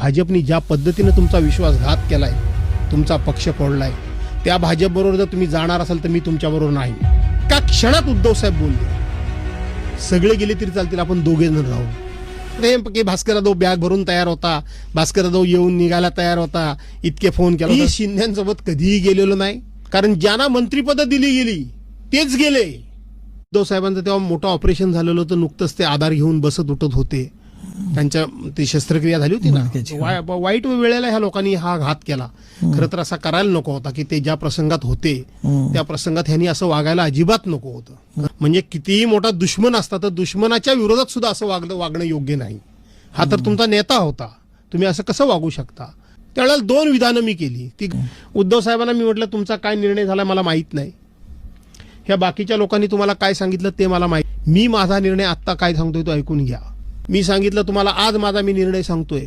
भाजपनी ज्या पद्धतीनं तुमचा विश्वासघात केलाय तुमचा पक्ष पडलाय त्या भाजपबरोबर जर तुम्ही जाणार असाल तर मी तुमच्याबरोबर नाही. का क्षणात उद्धव साहेब बोलले? सगळे गेले तरी चालतील आपण दोघे जण राहू. की भास्कर जाधव बॅग भरून तयार होता. भास्कर जाधव येऊन निघायला तयार होता. इतके फोन केला शिंद्यांसोबत कधीही गेलेलो नाही. कारण ज्यांना मंत्रीपद दिली गेली तेच गेले. उद्धव साहेबांचं तेव्हा मोठं ऑपरेशन झालेलं होतं. नुकतंच ते आधार घेऊन बसत उठत होते. त्यांच्या ती शस्त्रक्रिया झाली होती ना. वाईट वेळेला ह्या लोकांनी हा घात केला. खरं तर असा करायला नको होता की ते ज्या प्रसंगात होते. त्या प्रसंगात ह्यांनी असं वागायला अजिबात नको होतं. म्हणजे कितीही मोठा दुश्मन असता तर दुश्मनाच्या विरोधात सुद्धा असं वागणं वागणं योग्य नाही. हा तर तुमचा नेता होता. तुम्ही असं कसं वागू शकता? त्यावेळेला दोन विधानं मी केली. ती उद्धव साहेबांना मी म्हटलं तुमचा काय निर्णय झाला मला माहीत नाही. ह्या बाकीच्या लोकांनी तुम्हाला काय सांगितलं ते मला माहिती मी माझा निर्णय आत्ता काय सांगतोय तो ऐकून घ्या. मी सांगितलं तुम्हाला आज माझा मी निर्णय सांगतोय.